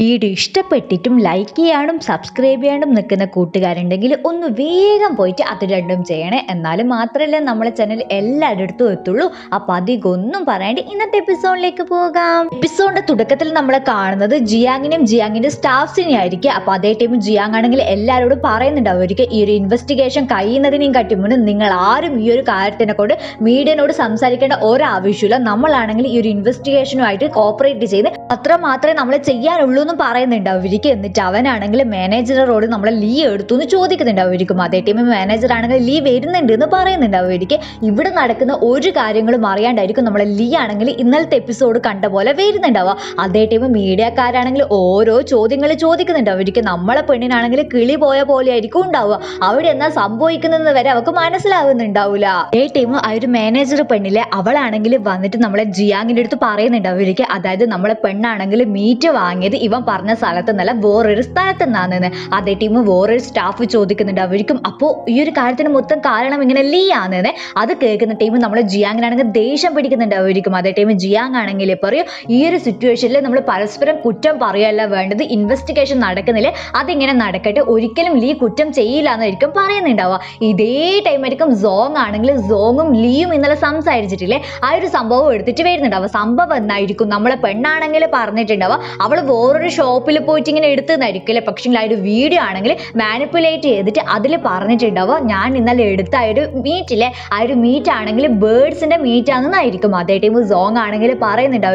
Video ഇഷ്ടപ്പെട്ടിട്ടും like ചെയ്യാനും subscribe ചെയ്യാനും നിൽക്കുന്ന കൂട്ടുകാരുണ്ടെങ്കിൽ ഒന്ന് വേഗം പോയിട്ട് അത് രണ്ടും ചെയ്യണേ. എന്നാലും മാത്രമല്ല നമ്മളെ ചാനൽ എല്ലാവരുടെ അടുത്തും എത്തുള്ളൂ. അപ്പം അധികം പറയാണ്ട്. ഇന്നത്തെ എപ്പിസോഡിലേക്ക് പോകാം. എപ്പിസോഡിന്റെ തുടക്കത്തിൽ നമ്മൾ കാണുന്നത് ജിയാങ്ങിനും ജിയാങ്ങിന്റെ സ്റ്റാഫ്സിനെയും ആയിരിക്കും. അപ്പം അതേ ടൈം ജിയാങ് ആണെങ്കിൽ എല്ലാവരോടും പറയുന്നുണ്ടാവും. ഒരിക്കൽ ഈ ഒരു ഇൻവെസ്റ്റിഗേഷൻ കഴിയുന്നതിനെയും കാട്ടി മുന്നേ നിങ്ങൾ ആരും ഈ ഒരു കാര്യത്തിനെ കൊണ്ട് മീഡിയനോട് സംസാരിക്കേണ്ട ഒരാവശ്യമില്ല നമ്മളാണെങ്കിൽ ഈ ഒരു ഇൻവെസ്റ്റിഗേഷനുമായിട്ട് കോപ്പറേറ്റ് ചെയ്ത് അത്ര മാത്രമേ നമ്മൾ ചെയ്യാനുള്ളൂ എന്നും പറയുന്നുണ്ട്. അവർക്ക് എന്നിട്ട് അവനാണെങ്കിൽ മാനേജറോട് നമ്മളെ ലീവ് എടുത്തു എന്ന് ചോദിക്കുന്നുണ്ട് അവരിക്കും. അതേ ടീമിൽ മാനേജർ ആണെങ്കിൽ ലീ വരുന്നുണ്ട് എന്ന് പറയുന്നുണ്ട് അവർക്ക് ഇവിടെ നടക്കുന്ന ഒരു കാര്യങ്ങളും അറിയാണ്ടായിരിക്കും നമ്മളെ ലീ ആണെങ്കിൽ ഇന്നലത്തെ എപ്പിസോഡ് കണ്ട പോലെ വരുന്നുണ്ടാവുക. അതേ ടൈം മീഡിയക്കാരാണെങ്കിൽ ഓരോ ചോദ്യങ്ങൾ ചോദിക്കുന്നുണ്ട് അവർക്ക് നമ്മളെ പെണ്ണിനാണെങ്കിൽ കിളി പോയ പോലെ ആയിരിക്കും ഉണ്ടാവുക. അവിടെ എന്നാ സംഭവിക്കുന്നത് വരെ അവർക്ക് മനസ്സിലാവുന്നുണ്ടാവില്ല അതേ ടൈം ആ ഒരു മാനേജർ പെണ്ണിലെ അവളാണെങ്കിൽ വന്നിട്ട് നമ്മളെ ജിയാങ്ങിന്റെ അടുത്ത് പറയുന്നുണ്ട് അവർക്ക് അതായത് നമ്മളെ പെണ്ണാണെങ്കിൽ മീറ്റ് വാങ്ങിയത് പറഞ്ഞ സ്ഥലത്ത് നിന്നല്ല വേറൊരു സ്ഥലത്ത് നിന്നാണെന്ന് അതേ ടീം വേറൊരു സ്റ്റാഫ് ചോദിക്കുന്നുണ്ട്. അവർക്കും അപ്പോൾ ഈ ഒരു കാര്യത്തിന് മൊത്തം കാരണം ഇങ്ങനെ ലീ ആണെന്ന് അത് കേൾക്കുന്ന ടീം നമ്മൾ ജിയാങ്ങിനാണെങ്കിൽ ദേഷ്യം പിടിക്കുന്നുണ്ട് അവർക്കും അതേ ടീം ജിയാങ് ആണെങ്കിൽ പറയും ഈ ഒരു സിറ്റുവേഷനിൽ നമ്മൾ പരസ്പരം കുറ്റം പറയല്ല വേണ്ടത്. ഇൻവെസ്റ്റിഗേഷൻ നടക്കുന്നില്ല അതിങ്ങനെ നടക്കട്ടെ. ഒരിക്കലും ലീ കുറ്റം ചെയ്യില്ല എന്നായിരിക്കും പറയുന്നുണ്ടാവുക. ഇതേ ടൈം ആയിരിക്കും സോങ് ആണെങ്കിൽ സോങ്ങും ലീയും ഇന്നലെ സംസാരിച്ചിട്ടില്ലേ? ആ ഒരു സംഭവം എടുത്തിട്ട് വരുന്നുണ്ടാവുക. സംഭവം എന്നായിരിക്കും നമ്മളെ പെണ്ണാണെങ്കിൽ പറഞ്ഞിട്ടുണ്ടാവുക അവൾ വേറൊരു ഷോപ്പിൽ പോയിട്ട് ഇങ്ങനെ എടുത്തതായിരിക്കില്ലേ പക്ഷേ ആ ഒരു വീഡിയോ ആണെങ്കിൽ മാനിപ്പുലേറ്റ് ചെയ്തിട്ട് അതിൽ പറഞ്ഞിട്ടുണ്ടാവുക ഞാൻ ഇന്നലെ എടുത്ത ആ ഒരു മീറ്റില്ലേ ആ ഒരു മീറ്റ് ആണെങ്കിൽ ബേർഡ്സിന്റെ മീറ്റ് ആണെന്നായിരിക്കും. അതേ ടൈം സോങ് ആണെങ്കിൽ പറയുന്നുണ്ടാവും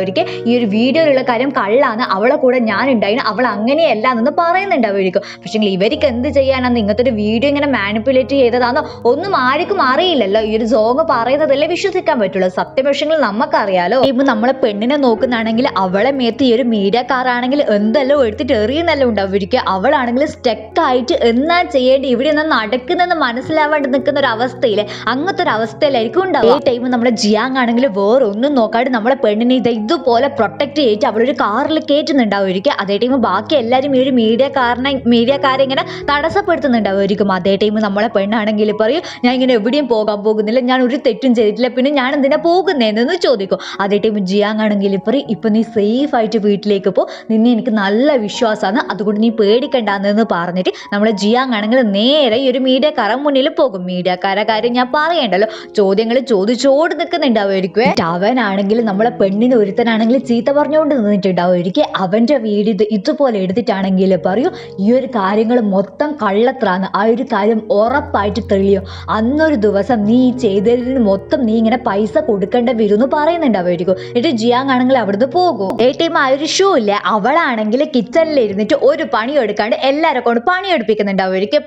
ഈ ഒരു വീഡിയോയിലുള്ള കാര്യം കള്ളാണ് അവളെ കൂടെ ഞാൻ ഉണ്ടായിരുന്നു അവൾ അങ്ങനെയല്ല എന്ന് പറയുന്നുണ്ടാവും പക്ഷേ ഇവർക്ക് എന്ത് ചെയ്യാനാണ് ഇങ്ങനത്തെ ഒരു വീഡിയോ ഇങ്ങനെ മാനിപ്പുലേറ്റ് ചെയ്തതാണോ ഒന്നും ആർക്കും അറിയില്ലല്ലോ. ഈ ഒരു സോങ് പറയുന്നതല്ലേ വിശ്വസിക്കാൻ പറ്റുള്ളൂ. സത്യപക്ഷങ്ങൾ നമുക്കറിയാലോ. ഇപ്പൊ നമ്മളെ പെണ്ണിനെ നോക്കുന്നാണെങ്കിൽ അവളെ മേത്ത് ഈ ഒരു മീഡിയക്കാരാണെങ്കിൽ എന്തെല്ലാം എടുത്തിട്ട് എറിയുന്നല്ലോ ഉണ്ടാവും. ഇരിക്കുക അവളാണെങ്കിൽ സ്റ്റക്ക് ആയിട്ട് എന്നാ ചെയ്യേണ്ടി ഇവിടെ നിന്ന് നടക്കുന്നെന്ന് മനസ്സിലാവാണ്ട് നിൽക്കുന്ന ഒരു അവസ്ഥയിൽ അങ്ങനത്തെ ഒരു അവസ്ഥയിലായിരിക്കും ഉണ്ടാവും ഈ ടൈം നമ്മുടെ ജിയാങ് ആണെങ്കിൽ വേറെ ഒന്നും നോക്കാണ്ട് നമ്മളെ പെണ്ണിനെ ഇത് ഇതുപോലെ പ്രൊട്ടക്ട് ചെയ്തിട്ട് അവളൊരു കാറിൽ കയറ്റുന്നുണ്ടാവുമായിരിക്കും അതേ ടൈം ബാക്കി എല്ലാവരും ഈ ഒരു മീഡിയക്കാരനെ മീഡിയക്കാരെ ഇങ്ങനെ തടസ്സപ്പെടുത്തുന്നുണ്ടാവുമായിരിക്കും അതേ ടൈം നമ്മളെ പെണ്ണാണെങ്കിൽ പറയും ഞാൻ ഇങ്ങനെ എവിടെയും പോകാൻ പോകുന്നില്ല ഞാൻ ഒരു തെറ്റും ചെയ്തിട്ടില്ല പിന്നെ ഞാൻ എന്തിനാ പോകുന്നതെന്ന് ചോദിക്കും. അതേ ടൈം ജിയാങ് ആണെങ്കിൽ പറയും ഇപ്പം നീ സേഫ് ആയിട്ട് വീട്ടിലേക്ക് പോ നിന്നെ എനിക്ക് നല്ല വിശ്വാസമാണ്. അതുകൊണ്ട് നീ പേടിക്കണ്ടെന്ന് പറഞ്ഞിട്ട് നമ്മളെ ജിയാങ് ആണെങ്കിൽ നേരെ ഈ ഒരു മീഡിയക്കാരൻ മുന്നിൽ പോകും. മീഡിയക്കാരെ കാര്യം ഞാൻ പറയണ്ടല്ലോ. ചോദ്യങ്ങൾ ചോദിച്ചോട് നിൽക്കുന്നുണ്ടാവുമായിരിക്കും അവനാണെങ്കിൽ നമ്മളെ പെണ്ണിന് ഒരുത്തനാണെങ്കിൽ ചീത്ത പറഞ്ഞുകൊണ്ട് നിന്നിട്ടുണ്ടാവുമായിരിക്കും അവന്റെ വീട് ഇത് ഇതുപോലെ എടുത്തിട്ടാണെങ്കിൽ പറയൂ ഈ ഒരു കാര്യങ്ങൾ മൊത്തം കള്ളത്രാന്ന് ആ ഒരു കാര്യം ഉറപ്പായിട്ട് തെളിയും. അന്നൊരു ദിവസം നീ ചെയ്തതിന് മൊത്തം നീ ഇങ്ങനെ പൈസ കൊടുക്കേണ്ട വരും എന്ന് പറയുന്നുണ്ടാവുമായിരിക്കും. എന്നിട്ട് ജിയാങ് ആണെങ്കിൽ അവിടുന്ന് പോകും. ഏ ടൈം ആ ഒരു ഷൂ ഇല്ലേ. അവളാണെങ്കിൽ കിച്ചണിൽ ഇരുന്നിട്ട് ഒരു പണി എടുക്കാണ്ട് എല്ലാവരെ കൊണ്ട് പണി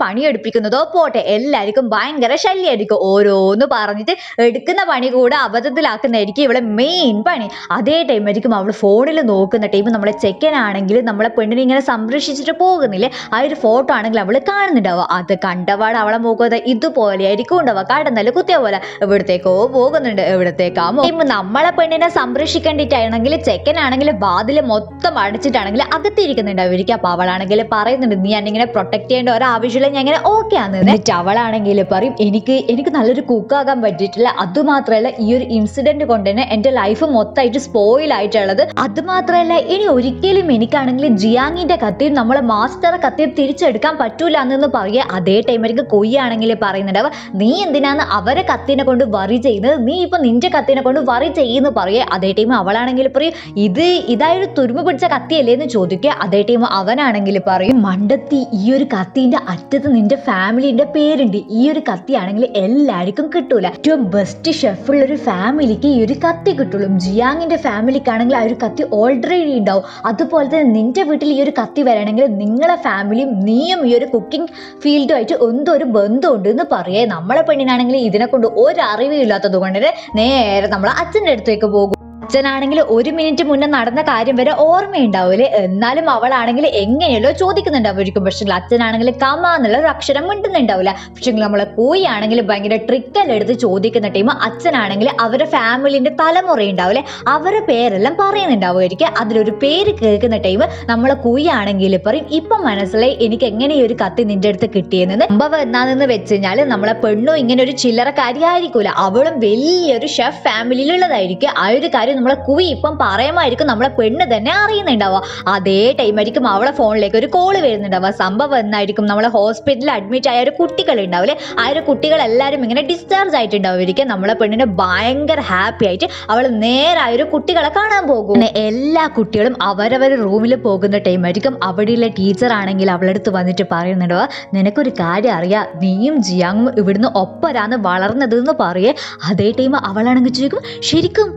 പണിയെടുപ്പിക്കുന്നതോ പോട്ടെ എല്ലാവർക്കും ഭയങ്കര ശല്യമായിരിക്കും ഓരോന്ന് പറഞ്ഞിട്ട് എടുക്കുന്ന പണി കൂടെ അബദ്ധത്തിലാക്കുന്നതായിരിക്കും ഇവിടെ മെയിൻ പണി. അതേ ടൈം ആയിരിക്കും അവൾ ഫോണിൽ നോക്കുന്ന ടൈം നമ്മളെ ചെക്കനാണെങ്കിൽ നമ്മളെ പെണ്ണിനെ ഇങ്ങനെ സംരക്ഷിച്ചിട്ട് പോകുന്നില്ലേ? ആ ഒരു ഫോട്ടോ ആണെങ്കിൽ അവൾ കാണുന്നുണ്ടാവുക. അത് കണ്ടപാട് അവളെ മുഖത്ത് ഇതുപോലെ ആയിരിക്കും ഉണ്ടാവുക. കടന്നല്ല കുത്തിയ പോലെ എവിടത്തേക്കോ പോകുന്നുണ്ട്. എവിടത്തേക്കാമോ നമ്മളെ പെണ്ണിനെ സംരക്ഷിക്കേണ്ടിട്ടാണെങ്കിൽ ചെക്കനാണെങ്കിൽ വാതിൽ മൊത്തം അടിച്ചിട്ടാണെങ്കിൽ അകത്തിരിക്കുന്നുണ്ടാവും അപ്പൊ അവളാണെങ്കിൽ പറയുന്നുണ്ട് നീ എന്നെ ഇങ്ങനെ പ്രൊട്ടക്ട് ചെയ്യേണ്ട ഒരാവശ്യമില്ല ഞാൻ ഇങ്ങനെ ഓക്കെ ആണ് എന്നിട്ട് അവളാണെങ്കിൽ പറയും എനിക്ക് എനിക്ക് നല്ലൊരു കുക്കാകാൻ പറ്റിയിട്ടില്ല. അതുമാത്രമല്ല ഈ ഒരു ഇൻസിഡന്റ് കൊണ്ട് തന്നെ എന്റെ ലൈഫ് മൊത്തമായിട്ട് സ്പോയിൽ ആയിട്ടുള്ളത്. അത് മാത്രമല്ല ഇനി ഒരിക്കലും എനിക്കാണെങ്കിൽ ജിയാങ്ങിന്റെ കത്തിയും നമ്മളെ മാസ്റ്റർ കത്തിയും തിരിച്ചെടുക്കാൻ പറ്റൂല എന്ന് പറയുക. അതേ ടൈമിലേക്ക് കൊയ്യാണെങ്കിൽ പറയുന്നുണ്ടാവുക നീ എന്തിനാന്ന് അവരെ കത്തിനെ കൊണ്ട് വറി ചെയ്യുന്നത്? നീ ഇപ്പൊ നിന്റെ കത്തിനെ കൊണ്ട് വറി ചെയ്യുന്നു പറയുക. അതേ ടൈം അവളാണെങ്കിൽ പറയും ഇത് ഇതായൊരു തുരുമ്പ് പിടിച്ച കത്തിയല്ലേ? എന്ന് ചോദിക്കുക അതേ ടൈം അവനാണെങ്കിൽ പറയും മണ്ടത്തി ഈ ഒരു കത്തിന്റെ അറ്റത്ത് നിന്റെ ഫാമിലിന്റെ പേരുണ്ട്. ഈ ഒരു കത്തി കത്തിയാണെങ്കിൽ എല്ലാവർക്കും കിട്ടൂല. ഏറ്റവും ബെസ്റ്റ് ഷെഫുള്ള ഒരു ഫാമിലിക്ക് ഈ ഒരു കത്തി കിട്ടുള്ളൂ. ജിയാങ്ങിന്റെ ഫാമിലിക്കാണെങ്കിൽ ആ ഒരു കത്തി ഓൾറെഡി ഉണ്ടാവും. അതുപോലെ തന്നെ നിന്റെ വീട്ടിൽ ഈ ഒരു കത്തി വരണമെങ്കിൽ നിങ്ങളെ ഫാമിലിയും നീയും ഈ ഒരു കുക്കിംഗ് ഫീൽഡുമായിട്ട് എന്തോ ഒരു ബന്ധമുണ്ട് എന്ന് പറയേ. നമ്മളെ പെണ്ണിനാണെങ്കിൽ ഇതിനെ കൊണ്ട് ഒരു അറിവും ഇല്ലാത്തത് കൊണ്ട് നേരെ നമ്മളെ അച്ഛന്റെ അടുത്തേക്ക് പോകും. അച്ഛനാണെങ്കിൽ ഒരു മിനിറ്റ് മുന്നേ നടന്ന കാര്യം വരെ ഓർമ്മയുണ്ടാവൂലേ? എന്നാലും അവളാണെങ്കിൽ എങ്ങനെയല്ലോ ചോദിക്കുന്നുണ്ടാവുമായിരിക്കും പക്ഷെ അച്ഛനാണെങ്കിൽ കമ എന്നുള്ള ഒരു അക്ഷരം മിണ്ടുന്നുണ്ടാവില്ല. പക്ഷെ നമ്മളെ ആണെങ്കിൽ ഭയങ്കര ട്രിക്കെല്ലാം എടുത്ത് ചോദിക്കുന്ന ടീം അച്ഛനാണെങ്കിൽ അവരുടെ ഫാമിലിന്റെ തലമുറ ഉണ്ടാവില്ലേ അവരുടെ പേരെല്ലാം പറയുന്നുണ്ടാവുമായിരിക്കും. അതിലൊരു പേര് കേൾക്കുന്ന ടൈം നമ്മളെ കുയ്യാണെങ്കിൽ പറയും ഇപ്പം മനസ്സിലായി എനിക്ക് എങ്ങനെ ഈ ഒരു കത്തി നിന്റെ അടുത്ത് കിട്ടിയെന്ന്? സംഭവം എന്നാന്ന് വെച്ച് കഴിഞ്ഞാൽ നമ്മളെ പെണ്ണും ഇങ്ങനെ ഒരു ചില്ലറക്കാരി ആയിരിക്കൂല അവളും വലിയൊരു ഷെഫ് ഫാമിലിയിലുള്ളതായിരിക്കും ആ ഒരു കാര്യം കാര്യം നമ്മളെ കുവി ഇപ്പം പറയുമായിരിക്കും നമ്മളെ പെണ്ണ് തന്നെ അറിയുന്നുണ്ടാവുക. അതേ ടൈമായിരിക്കും അവളെ ഫോണിലേക്ക് ഒരു കോൾ വരുന്നുണ്ടാവുക. സംഭവം എന്നായിരിക്കും നമ്മളെ ഹോസ്പിറ്റലിൽ അഡ്മിറ്റ് ആയ ഒരു കുട്ടികൾ ഉണ്ടാവില്ലേ ആ ഒരു കുട്ടികളെല്ലാവരും ഇങ്ങനെ ഡിസ്ചാർജ് ആയിട്ടുണ്ടാവുമായിരിക്കും നമ്മളെ പെണ്ണിന് ഭയങ്കര ഹാപ്പി ആയിട്ട് അവൾ നേരായ ഒരു കുട്ടികളെ കാണാൻ പോകും. പിന്നെ എല്ലാ കുട്ടികളും അവരവർ റൂമിൽ പോകുന്ന ടൈമായിരിക്കും അവിടെയുള്ള ടീച്ചർ ആണെങ്കിൽ അവളടുത്ത് വന്നിട്ട് പറയുന്നുണ്ടാവുക നിനക്കൊരു കാര്യം അറിയാം? നീയും ജിയാങ്ങും ഇവിടുന്ന് ഒപ്പരാന്ന് വളർന്നത് എന്ന് പറയേ. അതേ ടൈം അവളാണെങ്കിൽ ചോദിക്കും ശരിക്കും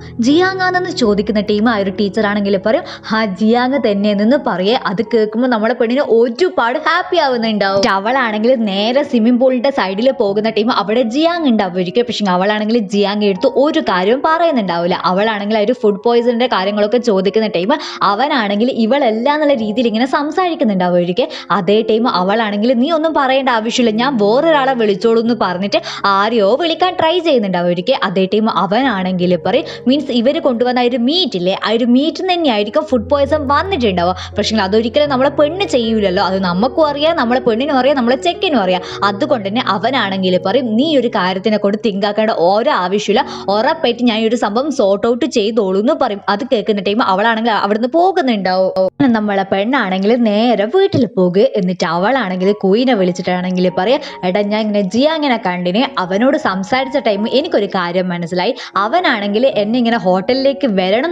ജിയാങ്ങാന്നെന്ന് ചോദിക്കുന്ന ടീം ആ ഒരു ടീച്ചർ ആണെങ്കിൽ പറയും ആ ജിയാങ് തന്നെ നിന്ന് പറയേ. അത് കേൾക്കുമ്പോൾ നമ്മളെ പെണ്ണിന് ഒരുപാട് ഹാപ്പി ആവുന്നുണ്ടാവും. അവളാണെങ്കിൽ നേരെ സ്വിമ്മിംഗ് പൂളിന്റെ സൈഡിൽ പോകുന്ന ടീം അവിടെ ജിയാങ് ഉണ്ടാവുമായിരിക്കും പക്ഷെ അവളാണെങ്കിൽ ജിയാങ് എടുത്ത് ഒരു കാര്യവും പറയുന്നുണ്ടാവില്ല. അവളാണെങ്കിൽ ആ ഒരു ഫുഡ് പോയിസണിന്റെ കാര്യങ്ങളൊക്കെ ചോദിക്കുന്ന ടൈം അവനാണെങ്കിൽ ഇവളല്ല എന്നുള്ള രീതിയിൽ ഇങ്ങനെ സംസാരിക്കുന്നുണ്ടാവുമായിരിക്കും അതേ ടൈം അവളാണെങ്കിൽ നീ ഒന്നും പറയേണ്ട ആവശ്യമില്ല. ഞാൻ വേറൊരാളെ വിളിച്ചോളൂ എന്ന് പറഞ്ഞിട്ട് ആരെയോ വിളിക്കാൻ ട്രൈ ചെയ്യുന്നുണ്ടാവുമായിരിക്കും അതേ ടൈം അവനാണെങ്കിൽ പറയും മീൻസ് ഇവർ കൊണ്ടുവന്ന ഒരു മീറ്റ് ഇല്ലേ? ആ ഒരു മീറ്റ് തന്നെയായിരിക്കും ഫുഡ് പോയിസൺ വന്നിട്ടുണ്ടാവുക. പക്ഷേ അതൊരിക്കലും നമ്മളെ പെണ്ണ് ചെയ്യൂലല്ലോ. അത് നമുക്കും അറിയാം നമ്മളെ പെണ്ണിനും അറിയാം നമ്മളെ ചെക്കിനും അറിയാം. അതുകൊണ്ട് തന്നെ അവനാണെങ്കിൽ പറയും നീ ഒരു കാര്യത്തിനെ കൊണ്ട് തിങ്കാക്കേണ്ട ഓരോ ആവശ്യമില്ല. ഉറപ്പായിട്ട് ഞാൻ ഒരു സംഭവം സോർട്ട് ഔട്ട് ചെയ്തോളൂ എന്ന് പറയും. അത് കേൾക്കുന്ന ടൈം അവളാണെങ്കിൽ അവിടുന്ന് പോകുന്നുണ്ടാവും. അങ്ങനെ നമ്മളെ പെണ്ണാണെങ്കിൽ നേരെ വീട്ടിൽ പോകുക എന്നിട്ട് അവളാണെങ്കിൽ കുയിനെ വിളിച്ചിട്ടാണെങ്കിൽ പറയാം എടാ ഞാൻ ഇങ്ങനെ ജിയാങ്ങനെ കണ്ടിന്. അവനോട് സംസാരിച്ച ടൈം എനിക്കൊരു കാര്യം മനസ്സിലായി. അവനാണെങ്കിൽ എന്നെ ഇങ്ങനെ ഹോട്ടലിലേക്ക് വരണം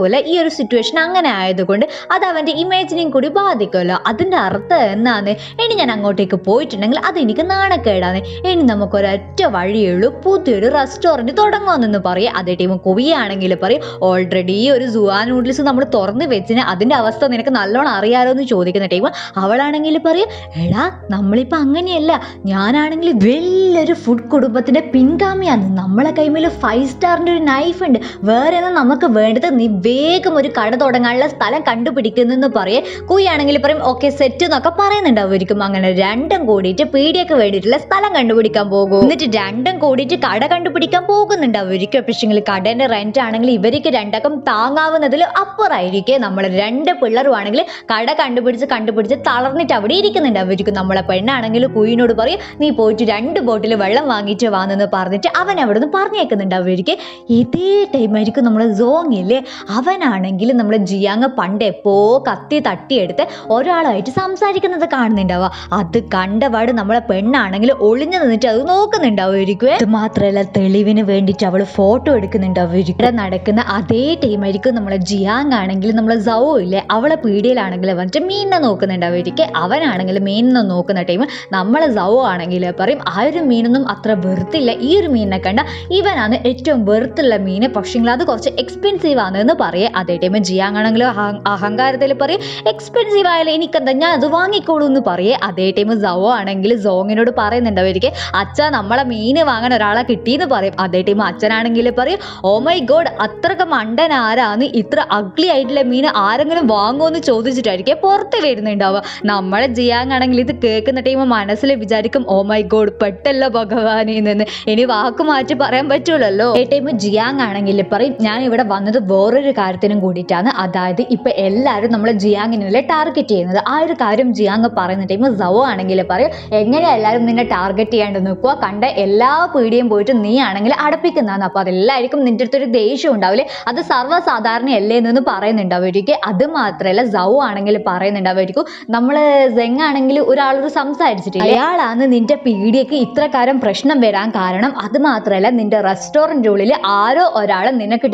എന്ന് ഈ ഒരു സിറ്റുവേഷൻ അങ്ങനെ ആയതുകൊണ്ട് അത് അവന്റെ ഇമേജിനെയും കൂടി ബാധിക്കുമല്ലോ. അതിന്റെ അർത്ഥം എന്നാണ് ഇനി ഞാൻ അങ്ങോട്ടേക്ക് പോയിട്ടുണ്ടെങ്കിൽ അത് എനിക്ക് നാണക്കേടാണ് ഇനി നമുക്കൊരൊറ്റ വഴിയുള്ളൂ പുതിയൊരു റെസ്റ്റോറന്റ് തുടങ്ങുമെന്ന് പറയും. അതേ ടീം കുവിയാണെങ്കിൽ പറയും. ഓൾറെഡി ഒരു സുവാ നൂഡിൽസ് നമ്മൾ തുറന്ന് വെച്ചിന് അതിന്റെ അവസ്ഥ നിനക്ക് നല്ലോണം അറിയാലോ എന്ന് ചോദിക്കുന്ന ടൈം അവളാണെങ്കിൽ പറയും എടാ നമ്മളിപ്പോൾ അങ്ങനെയല്ല. ഞാനാണെങ്കിൽ വലിയൊരു ഫുഡ് കുടുംബത്തിന്റെ പിൻഗാമിയാണ് നമ്മളെ കൈമിൽ ഫൈവ് സ്റ്റാറിന്റെ ഒരു നൈഫ് ഉണ്ട്. വേറെ ഒന്നും നമുക്ക് വേണ്ടത് നീ വേഗം ഒരു കട തുടങ്ങാനുള്ള സ്ഥലം കണ്ടുപിടിക്കുന്നെന്ന് പറയേ. കുയ്യാണെങ്കിൽ പറയും ഓക്കെ സെറ്റ് എന്നൊക്കെ പറയുന്നുണ്ടാവുമായിരിക്കും അങ്ങനെ രണ്ടും കൂടിയിട്ട് പീടിയൊക്കെ വേണ്ടിയിട്ടുള്ള സ്ഥലം കണ്ടുപിടിക്കാൻ പോകും. എന്നിട്ട് രണ്ടും കൂടിയിട്ട് കട കണ്ടുപിടിക്കാൻ പോകുന്നുണ്ടാവുമായിരിക്കും പക്ഷേ കടേന്റെ റെന്റ് ആണെങ്കിൽ ഇവർക്ക് രണ്ടക്കം താങ്ങാവുന്നതിൽ അപ്പുറമായിരിക്കും നമ്മൾ രണ്ട് പിള്ളേരും ആണെങ്കിൽ കട കണ്ടുപിടിച്ച് കണ്ടുപിടിച്ച് തളർന്നിട്ട് അവിടെ ഇരിക്കുന്നുണ്ടാവുമായിരിക്കും നമ്മളെ പെണ്ണാണെങ്കിൽ കുയിനോട് പറയും നീ പോയിട്ട് രണ്ട് ബോട്ടിൽ വെള്ളം വാങ്ങിയിട്ട് വാന്നെന്ന് പറഞ്ഞിട്ട് അവൻ അവിടെ നിന്ന് പറഞ്ഞേക്കുന്നുണ്ടാവുമായിരിക്കും ഇതേ ടൈമായിരിക്കും നമ്മൾ സോങ് ഇല്ലേ അവനാണെങ്കിൽ നമ്മൾ ജിയാങ് പണ്ട് എപ്പോ കത്തി തട്ടിയെടുത്ത് ഒരാളായിട്ട് സംസാരിക്കുന്നത് കാണുന്നുണ്ടാവുക. അത് കണ്ടപാട് നമ്മളെ പെണ്ണാണെങ്കിൽ ഒളിഞ്ഞു നിന്നിട്ട് അത് നോക്കുന്നുണ്ടാവുമായിരിക്കും ഇത് മാത്രമല്ല തെളിവിന് വേണ്ടിയിട്ട് അവൾ ഫോട്ടോ എടുക്കുന്നുണ്ടാവുമായിരിക്കും ഇവിടെ നടക്കുന്ന അതേ ടീമായിരിക്കും നമ്മളെ ജിയാങ് ആണെങ്കിൽ നമ്മളെ സൗ ഇല്ലേ? അവളെ പീടിയിലാണെങ്കിൽ വന്നിട്ട് മീനിനെ നോക്കുന്നുണ്ടാവുമായിരിക്കും അവനാണെങ്കിൽ മീനിനെ നോക്കുന്ന ടൈം നമ്മളെ സൗ ആണെങ്കിൽ പറയും ആ ഒരു മീനൊന്നും അത്ര വെറുത്തില്ല ഈ ഒരു മീനിനെ കണ്ട ഇവനാണ് ഏറ്റവും വെറുത്തുള്ള മീൻ. പക്ഷേങ്കിൽ അത് കുറച്ച് എക്സ്പെൻസീവ് ആണ് എന്ന് പറയേ. അതേ ടൈം ജിയാങ്ങാണെങ്കിലും അഹങ്കാരത്തിൽ പറയും. എക്സ്പെൻസീവ് ആയാലും എനിക്കെന്താ ഞാൻ അത് വാങ്ങിക്കോളൂ എന്ന് പറയേ. അതേ ടൈം സവോ ആണെങ്കിൽ സോങ്ങിനോട് പറയുന്നുണ്ടാവുമായിരിക്കും അച്ഛ നമ്മളെ മീൻ വാങ്ങാൻ ഒരാളെ കിട്ടിയെന്ന് പറയും. അതേ ടൈം അച്ഛനാണെങ്കിൽ പറയും ഓ മൈ ഗോഡ് അത്രയ്ക്ക് മണ്ടൻ ആരാന്ന്? ഇത്ര അഗ്ലി ആയിട്ടുള്ള മീൻ ആരെങ്കിലും വാങ്ങുമെന്ന് ചോദിച്ചിട്ടായിരിക്കും പുറത്ത് വരുന്നുണ്ടാവുക. നമ്മളെ ജിയാങ്ങാണെങ്കിൽ ഇത് കേൾക്കുന്ന ടൈം മനസ്സിൽ വിചാരിക്കും ഓ മൈ ഗോഡ് പെട്ടല്ലോ ഭഗവാനിൽ നിന്ന് ഇനി വാക്ക് മാറ്റി പറയാൻ പറ്റൂലല്ലോ. ഏ ടൈം ജിയാങ് ആണെങ്കിൽ പറയും ഞാൻ ഇവിടെ വന്നത് വേറൊരു കാര്യത്തിനും കൂടിയിട്ടാണ്. അതായത് ഇപ്പൊ എല്ലാവരും നമ്മളെ ജിയാങ്ങിനെ ടാർഗറ്റ് ചെയ്യുന്നത്. ആ ഒരു കാര്യം ജിയാങ് പറയുന്ന ടൈം സവോ ആണെങ്കിൽ പറയും. എങ്ങനെ എല്ലാവരും നിന്നെ ടാർഗറ്റ് ചെയ്യാണ്ട് നിൽക്കുക കണ്ട എല്ലാ പീടിയും പോയിട്ട് നീ ആണെങ്കിൽ അടപ്പിക്കുന്നതാണ്. അപ്പൊ അതെല്ലാവർക്കും നിന്റെ അടുത്തൊരു ദേഷ്യം ഉണ്ടാവില്ലേ? അത് സർവസാധാരണയല്ലേ എന്ന് പറയുന്നുണ്ടാവുമായിരിക്കും അത് മാത്രമല്ല സവോ ആണെങ്കിൽ പറയുന്നുണ്ടാവുമായിരിക്കും നമ്മൾ സെങ് ആണെങ്കിൽ ഒരാളോട് സംസാരിച്ചിട്ടില്ല? അയാളാണ് നിന്റെ പീടിയക്ക് ഇത്രക്കാരം പ്രശ്നം വരാൻ കാരണം. അത് മാത്രമല്ല നിന്റെ റെസ്റ്റോറന്റ് ഉള്ളിൽ ആരോ ഒരാൾ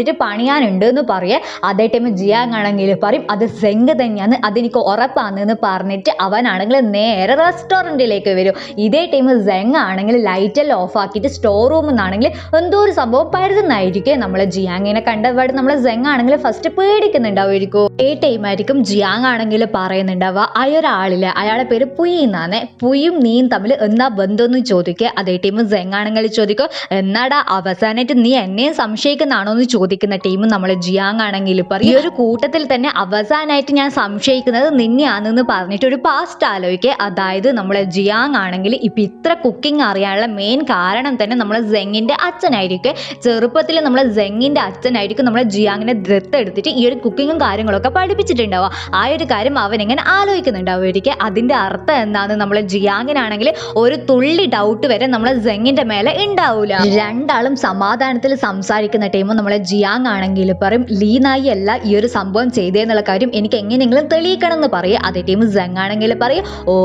നിനക്കിട്ടിട്ട് പണിയാനുണ്ട് എന്ന് പറയേ. അതേ ടൈം ജിയാങ്ങാണെങ്കിൽ പറയും അത് സെങ്ക് തന്നെയാണ് അതെനിക്ക് ഉറപ്പാണെന്ന് പറഞ്ഞിട്ട് അവനാണെങ്കിൽ നേരെ റെസ്റ്റോറന്റിലേക്ക് വരും. ഇതേ ടൈം സെങ് ആണെങ്കിൽ ലൈറ്റ് എല്ലാം ഓഫ് ആക്കിയിട്ട് സ്റ്റോർ റൂമിൽ നിന്നാണെങ്കിൽ എന്തോ ഒരു സംഭവം പരുതുന്നായിരിക്കും. നമ്മൾ ജിയാങ്ങിനെ കണ്ടപാട് നമ്മൾ സെങ് ആണെങ്കിൽ ഫസ്റ്റ് പേടിക്കുന്നുണ്ടാവുമായിരിക്കും. ഏ ടൈം ആയിരിക്കും ജിയാങ് ആണെങ്കിൽ പറയുന്നുണ്ടാവുക അയൊരാളിൽ അയാളുടെ അയാളെ പേര് പുയി എന്നാണ് പുയും നീയും തമ്മിൽ എന്താ ബന്ധമെന്ന് ചോദിക്കുക അതേ ടൈം സെങ് ആണെങ്കിൽ ചോദിക്കും എന്നാടാ അവസാനമായിട്ട് നീ എന്നെയും സംശയിക്കുന്നതാണോ എന്ന് ചോദിക്കുന്ന ടീം നമ്മളെ ജിയാങ് ആണെങ്കിൽ പറയും ഈ ഒരു കൂട്ടത്തിൽ തന്നെ അവസാനമായിട്ട് ഞാൻ സംശയിക്കുന്നത് നിന്നെയാണെന്ന് പറഞ്ഞിട്ട് ഒരു പാസ്റ്റ് ആലോചിക്കുക അതായത് നമ്മളെ ജിയാങ് ആണെങ്കിൽ ഇപ്പൊ ഇത്ര കുക്കിംഗ് അറിയാനുള്ള മെയിൻ കാരണം തന്നെ നമ്മളെ സെങ്ങിന്റെ അച്ഛനായിരിക്കും. ചെറുപ്പത്തിൽ നമ്മളെ സെങ്ങിന്റെ അച്ഛനായിരിക്കും നമ്മളെ ജിയാങ്ങിനെ ദത്തെടുത്തിട്ട് ഈ ഒരു കുക്കിങ്ങും കാര്യങ്ങളൊക്കെ പഠിപ്പിച്ചിട്ടുണ്ടാവുക. ആ ഒരു കാര്യം അവൻ ഇങ്ങനെ ആലോചിക്കുന്നുണ്ടാവുമായിരിക്കും. അതിന്റെ അർത്ഥം എന്താണെന്ന് നമ്മളെ ജിയാങ്ങിനാണെങ്കിൽ ഒരു തുള്ളി ഡൗട്ട് വരെ നമ്മളെ സെങ്ങിന്റെ മേലെ ഉണ്ടാവൂല. രണ്ടാളും സമാധാനത്തിൽ സംസാരിക്കുന്ന ടീമും നമ്മളെ ജിയാങ് ജിയാങ് ആണെങ്കിൽ പറയും ലീനായി അല്ല ഈ ഒരു സംഭവം ചെയ്തേന്നുള്ള കാര്യം എനിക്ക് എങ്ങനെയെങ്കിലും തെളിയിക്കണം എന്ന് പറയും. അതേ ടീം സെങ് ആണെങ്കിൽ പറയും ഓ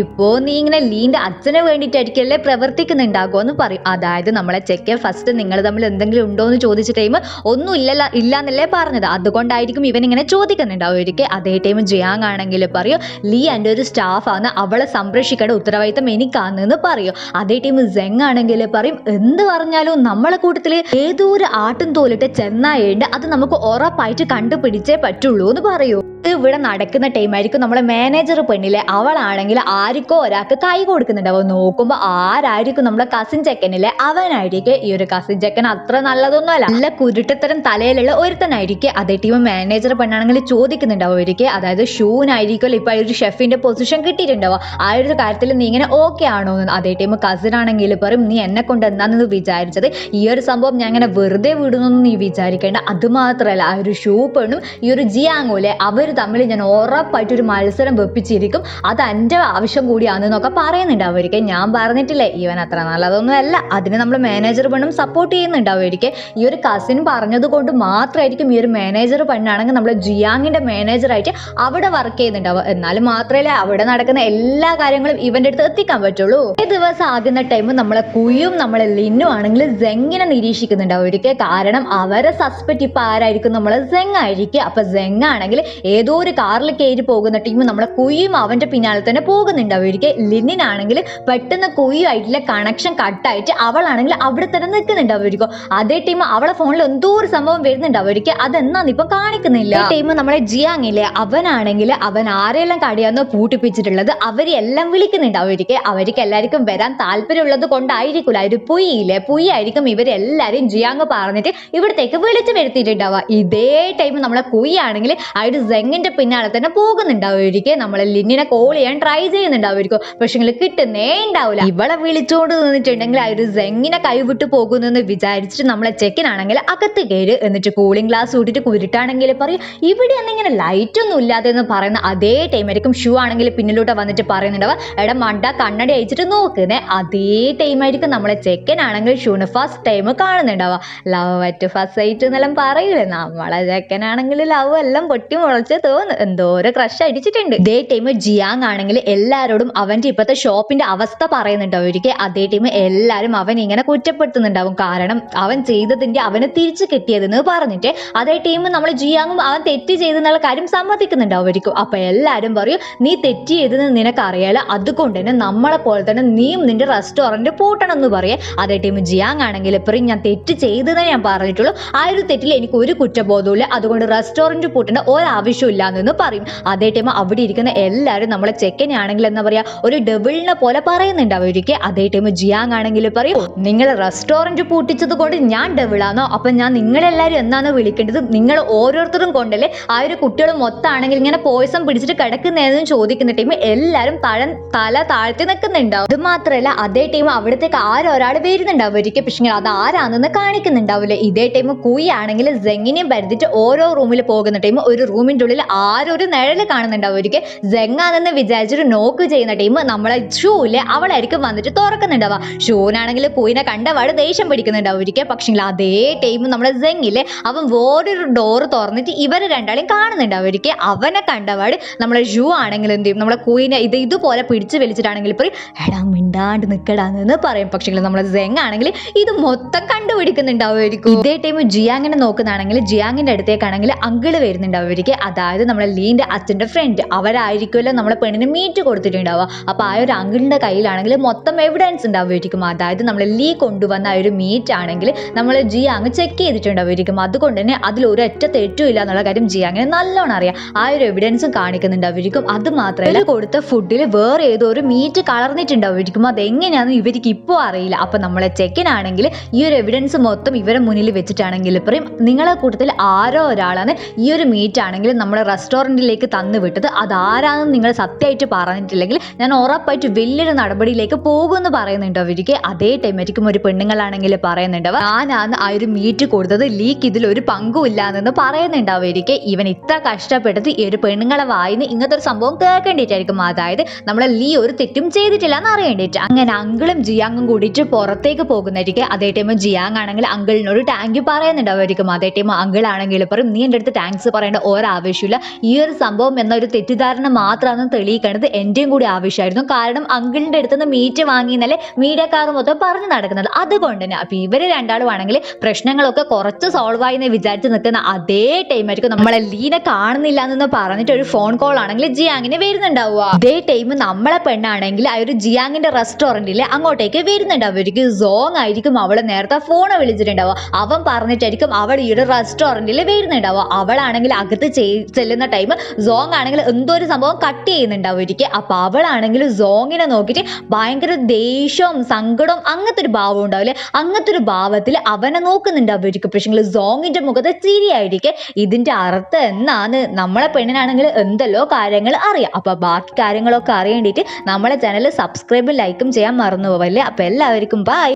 ഇപ്പോ നീ ഇങ്ങനെ ലീന്റെ അച്ഛന് വേണ്ടിയിട്ടായിരിക്കല്ലേ പ്രവർത്തിക്കുന്നുണ്ടാകുമോ എന്ന് പറയും. അതായത് നമ്മളെ ചെക്ക് ഫസ്റ്റ് നിങ്ങൾ തമ്മിൽ എന്തെങ്കിലും ഉണ്ടോ എന്ന് ചോദിച്ച ടൈം ഒന്നും ഇല്ലല്ല ഇല്ല എന്നല്ലേ പറഞ്ഞത്. അതുകൊണ്ടായിരിക്കും ഇവൻ ഇങ്ങനെ ചോദിക്കുന്നുണ്ടാവും ഒരിക്കൽ അതേ ടൈം ജിയാങ് ആണെങ്കിൽ പറയും ലീ എന്റെ ഒരു സ്റ്റാഫാണ് അവളെ സംരക്ഷിക്കേണ്ട ഉത്തരവാദിത്തം എനിക്കാണെന്ന് പറയും. അതേ ടീം സെങ് ആണെങ്കിൽ പറയും എന്ത് പറഞ്ഞാലും നമ്മളെ കൂട്ടത്തിൽ ഏതോ ഒരു ആട്ടും തോലിട്ട് ചെന്നായുണ്ട്. അത് നമുക്ക് ഉറപ്പായിട്ട് കണ്ടുപിടിച്ചേ പറ്റുള്ളൂ എന്ന് പറയൂ. ഇവിടെ നടക്കുന്ന ടൈമായിരിക്കും നമ്മളെ മാനേജർ പെണ്ണിലെ അവളാണെങ്കിൽ ആർക്കോ ഒരാൾക്ക് കൈ കൊടുക്കുന്നുണ്ടാവും. നോക്കുമ്പോൾ ആരായിരിക്കും നമ്മളെ കസിൻ ചെക്കനിലെ? അവനായിരിക്കും. ഈ ഒരു കസിൻ ചെക്കൻ അത്ര നല്ലതൊന്നുമല്ല. നല്ല കുരുട്ടത്തരം തലയിലുള്ള ഒരുത്തനായിരിക്കും. അതേ ടീം മാനേജർ പെണ്ണാണെങ്കിൽ ചോദിക്കുന്നുണ്ടാവും അവർക്ക് അതായത് ഷൂനായിരിക്കുമല്ലോ ഇപ്പൊ ആ ഒരു ഷെഫിന്റെ പൊസിഷൻ കിട്ടിയിട്ടുണ്ടാവും ആ ഒരു കാര്യത്തിൽ നീ ഇങ്ങനെ ഓക്കെ ആണോ അതേ ടീം കസിൻ ആണെങ്കിൽ പറയും നീ എന്നെ കൊണ്ട് എന്താണെന്ന് വിചാരിച്ചത്. ഈ ഒരു സംഭവം ഞാൻ ഇങ്ങനെ വെറുതെ വിടുന്നു നീ വിചാരിക്കേണ്ട. അത് മാത്രല്ല ആ ഒരു ഷൂ പെണ്ണും ഈ ഒരു ജിയാങ്ങോലെ അവർ തമ്മിൽ ഞാൻ ഉറപ്പായിട്ട് ഒരു മത്സരം വെപ്പിച്ചിരിക്കും. അത് എന്റെ ആവശ്യം കൂടിയാണെന്നൊക്കെ പറയുന്നുണ്ട് അവർക്ക്. ഞാൻ പറഞ്ഞിട്ടില്ലേ ഇവൻ അത്ര നല്ലതൊന്നുമല്ല. അതിന് നമ്മൾ മാനേജർ പെണ്ണും സപ്പോർട്ട് ചെയ്യുന്നുണ്ട് അവർക്ക്. ഈ ഒരു കസിൻ പറഞ്ഞത് കൊണ്ട് മാത്രമായിരിക്കും ഈ ഒരു മാനേജർ പെണ്ണാണെങ്കിൽ നമ്മൾ ജിയാങ്ങിന്റെ മാനേജറായിട്ട് അവിടെ വർക്ക് ചെയ്യുന്നുണ്ടാവുക എന്നാലും മാത്രമല്ല അവിടെ നടക്കുന്ന എല്ലാ കാര്യങ്ങളും ഇവന്റെ അടുത്ത് എത്തിക്കാൻ പറ്റുള്ളൂ. ഈ ദിവസം ആകുന്ന ടൈം നമ്മളെ കുയും നമ്മളെ ലിന്നും ആണെങ്കിൽ ജെങ്ങിനെ നിരീക്ഷിക്കുന്നുണ്ട് അവർക്ക്. കാരണം അവരെ സസ്പെക്റ്റ് ഇപ്പം ആരായിരിക്കും? നമ്മളെ ജെങ് ആയിരിക്കും അപ്പം ജെങ് ആണെങ്കിൽ ഏതോ ഒരു കാറിൽ കയറി പോകുന്ന ടീം നമ്മളെ കുയും അവന്റെ പിന്നാലെ തന്നെ പോകുന്നുണ്ട്. അവർക്ക് ലിന്നിനാണെങ്കിൽ പെട്ടെന്ന് കുയുമായിട്ടുള്ള കണക്ഷൻ കട്ടായിട്ട് അവളാണെങ്കിൽ അവിടെ തന്നെ നിൽക്കുന്നുണ്ട്. അവർക്ക് അതേ ടീം അവളെ ഫോണിൽ എന്തോ ഒരു സംഭവം വരുന്നുണ്ട്. അവർക്ക് അതെന്നാന്ന് ഇപ്പൊ കാണിക്കുന്നില്ല. ടീം നമ്മളെ ജിയാങ് ഇല്ലേ? അവനാണെങ്കിൽ അവൻ ആരെല്ലാം കടിയാന്നോ പൂട്ടിപ്പിച്ചിട്ടുള്ളത് അവരെല്ലാം വിളിക്കുന്നുണ്ട്. അവർക്ക് അവർക്ക് എല്ലാവർക്കും വരാൻ താല്പര്യമുള്ളത് കൊണ്ടായിരിക്കില്ല ഒരു പുയില്ലേ പുയി ആയിരിക്കും ഇവരെല്ലാരും ജിയാങ് പറഞ്ഞിട്ട് ഇവിടത്തേക്ക് വിളിച്ചു വരുത്തിയിട്ടുണ്ടാവുക. ഇതേ ടൈം നമ്മളെ കുയ്യാണെങ്കിൽ ആ ഒരു പിന്നാലെ തന്നെ പോകുന്നുണ്ടാവുമായിരിക്കും നമ്മൾ ലിന്നിനെ കോൾ ചെയ്യാൻ ട്രൈ ചെയ്യുന്നുണ്ടാവുമായിരിക്കും പക്ഷെ കിട്ടുന്നേ ഉണ്ടാവില്ല ഇവളെ വിളിച്ചുകൊണ്ട് നിന്നിട്ടുണ്ടെങ്കിൽ ആ ഒരു സെങ്ങിനെ കൈവിട്ട് പോകുന്നെന്ന് വിചാരിച്ചിട്ട് നമ്മളെ ചെക്കനാണെങ്കിൽ അകത്ത് കയറി എന്നിട്ട് കൂളിംഗ് ഗ്ലാസ് കൂട്ടിട്ട് കുരുട്ടാണെങ്കിൽ പറയും ഇവിടെ ഇങ്ങനെ ലൈറ്റ് ഒന്നും ഇല്ലാതെ എന്ന് പറയുന്ന അതേ ടൈമായിരിക്കും ഷൂ ആണെങ്കിൽ പിന്നിലോട്ട് വന്നിട്ട് പറയുന്നുണ്ടാവുക. എടാ മണ്ട കണ്ണടി അയച്ചിട്ട് നോക്കുന്നേ അതേ ടൈമായിരിക്കും നമ്മളെ ചെക്കനാണെങ്കിൽ ഷൂന് ഫസ്റ്റ് ടൈം കാണുന്നുണ്ടാവുക. ലവ് അറ്റ് ഫസ്റ്റ് സൈറ്റ് എന്നെല്ലാം പറയൂലേ. നമ്മളെ ചെക്കനാണെങ്കിൽ ലവ് എല്ലാം പൊട്ടി മുളച്ച് തോന്നുന്നു എന്തോരം ക്രഷ് അടിച്ചിട്ടുണ്ട്. ഇതേ ടൈം ജിയാങ് ആണെങ്കിൽ എല്ലാവരോടും അവന്റെ ഇപ്പോഴത്തെ ഷോപ്പിന്റെ അവസ്ഥ പറയുന്നുണ്ട് അവർക്ക് അതേ ടൈം എല്ലാരും അവൻ ഇങ്ങനെ കുറ്റപ്പെടുത്തുന്നുണ്ടാവും. കാരണം അവൻ ചെയ്തതിന്റെ അവന് തിരിച്ചു കിട്ടിയതെന്ന് പറഞ്ഞിട്ട് അതേ ടീം നമ്മൾ ജിയാങ്ങും അവൻ തെറ്റ് ചെയ്തെന്നുള്ള കാര്യം സമ്മതിക്കുന്നുണ്ടാവും ഒരിക്കും അപ്പൊ എല്ലാരും പറയും നീ തെറ്റ് ചെയ്തെന്ന് നിനക്കറിയാലോ? അതുകൊണ്ട് തന്നെ നമ്മളെ പോലെ തന്നെ നീയും നിന്റെ റെസ്റ്റോറന്റ് പൂട്ടണം എന്ന് പറയേ. അതേ ടീം ജിയാങ് ആണെങ്കിൽ പറയും ഞാൻ തെറ്റ് ചെയ്തതെന്ന് ഞാൻ പറഞ്ഞിട്ടുള്ളൂ. ആ ഒരു തെറ്റിൽ എനിക്ക് ഒരു കുറ്റബോധവും അതുകൊണ്ട് റെസ്റ്റോറന്റ് പൂട്ടേണ്ട ഒരാവശ്യവും ഇല്ല എന്ന് പറയും. അതേ ടൈം അവിടെ ഇരിക്കുന്ന എല്ലാവരും നമ്മളെ ചെക്കനെ ആണെങ്കിൽ എന്താ പറയാ ഒരു ഡബിളിനെ പോലെ പറയുന്നുണ്ട്. അവർക്ക് അതേ ടൈം ജിയാങ് ആണെങ്കിൽ പറയും നിങ്ങൾ റെസ്റ്റോറന്റ് പൂട്ടിച്ചത് കൊണ്ട് ഞാൻ ഡബിളാണോ അപ്പൊ ഞാൻ നിങ്ങളെല്ലാവരും എന്നാണ് വിളിക്കേണ്ടത്? നിങ്ങൾ ഓരോരുത്തരും കൊണ്ടല്ലേ ആ ഒരു കുട്ടികൾ മൊത്തമാണെങ്കിൽ ഇങ്ങനെ പോയസം പിടിച്ചിട്ട് കിടക്കുന്നതെന്ന് ചോദിക്കുന്ന ടീം എല്ലാവരും തഴ തല താഴ്ത്തി നിൽക്കുന്നുണ്ടാവും. അത് മാത്രമല്ല അതേ ടൈം അവിടത്തേക്ക് ആരൊരാൾ വരുന്നുണ്ടാവും അവർക്ക് പക്ഷേ അത് ആരാണെന്ന് കാണിക്കുന്നുണ്ടാവില്ല. ഇതേ ടൈം കുയി ആണെങ്കിൽ ജെങ്ങിനെയും പരുത്തിട്ട് ഓരോ റൂമിൽ പോകുന്ന ടൈം ഒരു റൂമിന്റെ ഉള്ളിൽ ആരോ ഒരു നിഴൽ കാണുന്നുണ്ടാവും. ഒരിക്കൽ ജെങ്ങാണെന്ന് വിചാരിച്ചിട്ട് നോക്ക് ചെയ്യുന്ന ടീം നമ്മളെ ഷൂ ഇല്ലേ അവളായിരിക്കും വന്നിട്ട് തുറക്കുന്നുണ്ടാവുക. ഷൂനാണെങ്കിൽ പൂവിനെ കണ്ടപാട് ദേഷ്യം പിടിക്കുന്നുണ്ടാവും. ഒരിക്കൽ പക്ഷേ അതേ ടൈം നമ്മളെ ജെങ്ങില്ലേ അവൻ വേറൊരു ഡോറ് തുറന്നിട്ട് ഇവരെ രണ്ടാളെയും കാണുന്നുണ്ടാവും. ഒരിക്കൽ അവനെ കണ്ടപാട് നമ്മളെ ഷൂ ആണെങ്കിൽ എന്ത് ചെയ്യും? നമ്മളെ കൂവിനെ ഇത് ഇതുപോലെ പിടിച്ച് വലിച്ചിട്ടാണെങ്കിൽ പറയും എടാ മിണ്ടാണ്ട് നിൽക്കടാന്ന് പറയും. പക്ഷേ നമ്മളെ ജെങ് ആണെങ്കിൽ ഇത് മൊത്തം കണ്ടുപിടിക്കുന്നുണ്ടാവുമായിരിക്കും ഇതേ ടൈം ജിയാങ്ങിനെ നോക്കുന്നതാണെങ്കിൽ ജിയാങ്ങിന്റെ അടുത്തേക്കാണെങ്കിൽ അങ്കിൾ വരുന്നുണ്ടാവുമായിരിക്കും അതായത് നമ്മളെ ലീന്റെ അച്ഛന്റെ ഫ്രണ്ട് അവരായിരിക്കുമല്ലോ നമ്മളെ പെണ്ണിന് മീറ്റ് കൊടുത്തിട്ടുണ്ടാവുക. അപ്പോൾ ആ ഒരു അങ്കിളിന്റെ കയ്യിലാണെങ്കിൽ മൊത്തം എവിഡൻസ് ഉണ്ടാവുമായിരിക്കും. അതായത് നമ്മളെ ലീ കൊണ്ടുവന്ന ആ ഒരു മീറ്റ് ആണെങ്കിൽ നമ്മൾ അങ്ങ് ചെക്ക് ചെയ്തിട്ടുണ്ടാവുമായിരിക്കും. അതുകൊണ്ട് തന്നെ അതിൽ ഒരു ഒറ്റ തെറ്റും ഇല്ല എന്നുള്ള കാര്യം ജിയാങ്ങിന് നല്ലോണം അറിയാം. ആ ഒരു എവിഡൻസും കാണിക്കുന്നുണ്ടാവുമായിരിക്കും. അത് മാത്രമല്ല കൊടുത്ത ഫുഡിൽ വേറെ ഏതോ ഒരു മീറ്റ് കളർന്നിട്ടുണ്ടാവുമായിരിക്കും അതെങ്ങനെയാണെന്ന് ഇവർക്ക് ഇപ്പോൾ അറിയില്ല. അപ്പോൾ നമ്മളെ ചെക്കനാണെങ്കിൽ ഈ ഒരു എവിഡൻസ് മൊത്തം ഇവരെ മുന്നിൽ വെച്ചിട്ടാണെങ്കിൽ പറയും നിങ്ങളെ കൂട്ടത്തിൽ ആരോ ഒരാളാണ് ഈ ഒരു മീറ്റ് ആണെങ്കിൽ നമ്മളെ റെസ്റ്റോറന്റിലേക്ക് തന്നു വിട്ടത്. അതാരാണെന്ന് നിങ്ങൾ സത്യമായിട്ട് പറഞ്ഞിട്ടില്ലെങ്കിൽ ഞാൻ ഉറപ്പായിട്ട് വലിയൊരു നടപടിയിലേക്ക് പോകുമെന്ന് പറയുന്നുണ്ട് അവർക്ക് അതേ ടൈമായിരിക്കും ഒരു പെണ്ണുങ്ങളാണെങ്കിൽ പറയുന്നുണ്ട് അവർ ഞാനാണ് ആ ഒരു മീറ്റ് കൊടുത്തത്. ലീക്ക് ഇതിൽ ഒരു പങ്കുമില്ല എന്ന് പറയുന്നുണ്ട് അവർക്ക് ഇവൻ ഇത്ര കഷ്ടപ്പെട്ടത് ഈ ഒരു പെണ്ണുങ്ങളെ വായിന്ന് ഇങ്ങനത്തെ ഒരു സംഭവം കേൾക്കേണ്ടിയിട്ടായിരിക്കും അതായത് നമ്മളെ ലീ ഒരു തെറ്റും ചെയ്തിട്ടില്ല എന്ന് അറിയേണ്ടിട്ട്. അങ്ങനെ അങ്കിളും ജിയാങ്ങും കൂടിയിട്ട് പുറത്തേക്ക് പോകുന്നതായിരിക്കും. അതേ ടൈം ജിയാങ് ആണെങ്കിൽ അങ്കിളിനോട് ടാങ്ക് പറയുന്നുണ്ട് അവർക്കും അതേ ടൈം അങ്കിൾ ആണെങ്കിൽ പറയും നീ എന്റെ അടുത്ത് താങ്ക്സ് പറയേണ്ട ഒരാവശ്യമില്ല ഈ ഒരു സംഭവം എന്നൊരു തെറ്റിദ്ധാരണ മാത്രമാണ് തെളിയിക്കേണ്ടത് എന്റെയും കൂടി ആവശ്യമായിരുന്നു. കാരണം അങ്കിളിന്റെ അടുത്ത് നിന്ന് മീറ്റ് വാങ്ങിയെന്നല്ലേ മീഡിയക്കാർ മൊത്തം പറഞ്ഞു നടക്കുന്നത്. അതുകൊണ്ട് തന്നെ അപ്പോൾ ഇവർ രണ്ടാളും ആണെങ്കിൽ പ്രശ്നങ്ങളൊക്കെ കുറച്ച് സോൾവ് ആയി എന്ന് വിചാരിച്ച് നിൽക്കുന്ന അതേ ടൈമായിരിക്കും നമ്മളെ ലീന കാണുന്നില്ല എന്ന് പറഞ്ഞിട്ട് ഒരു ഫോൺ കോൾ ആണെങ്കിൽ ജിയാങ്ങിന് വരുന്നുണ്ടാവുക. അതേ ടൈം നമ്മളെ പെണ്ണാണെങ്കിൽ ആ ഒരു ജിയാങ്ങിന്റെ റെസ്റ്റോറന്റിൽ അങ്ങോട്ടേക്ക് വരുന്നുണ്ടാവും അവർക്ക് സോങ് ആയിരിക്കും അവളെ നേരത്തെ ഫോൺ വിളിച്ചിട്ടുണ്ടാവുക. അവൻ പറഞ്ഞിട്ടായിരിക്കും അവൾ ഈ ഒരു റെസ്റ്റോറന്റിൽ വരുന്നുണ്ടാവുക. അവളാണെങ്കിൽ അകത്ത് ചെല്ലുന്ന ടൈം സോങ് ആണെങ്കിൽ എന്തോ ഒരു സംഭവം കട്ട് ചെയ്യുന്നുണ്ടാവും ഒരിക്കൽ. അപ്പൊ അവളാണെങ്കിൽ സോങ്ങിനെ നോക്കിയിട്ട് ഭയങ്കര ദേഷ്യവും സങ്കടവും അങ്ങനത്തെ ഒരു ഭാവം ഉണ്ടാവില്ലേ? അങ്ങനത്തെ ഒരു ഭാവത്തിൽ അവനെ നോക്കുന്നുണ്ടാവും ഒരിക്കൽ. പക്ഷേ സോങ്ങിന്റെ മുഖത്ത് ചിരിയായിരിക്കെ. ഇതിന്റെ അർത്ഥം എന്നാണ് നമ്മളെ പെണ്ണിനാണെങ്കിൽ എന്തെല്ലോ കാര്യങ്ങൾ അറിയാം. അപ്പോൾ ബാക്കി കാര്യങ്ങളൊക്കെ അറിയേണ്ടിയിട്ട് നമ്മളെ ചാനൽ സബ്സ്ക്രൈബും ലൈക്കും ചെയ്യാൻ മറന്നു പോവല്ലേ? അപ്പൊ എല്ലാവർക്കും ബൈ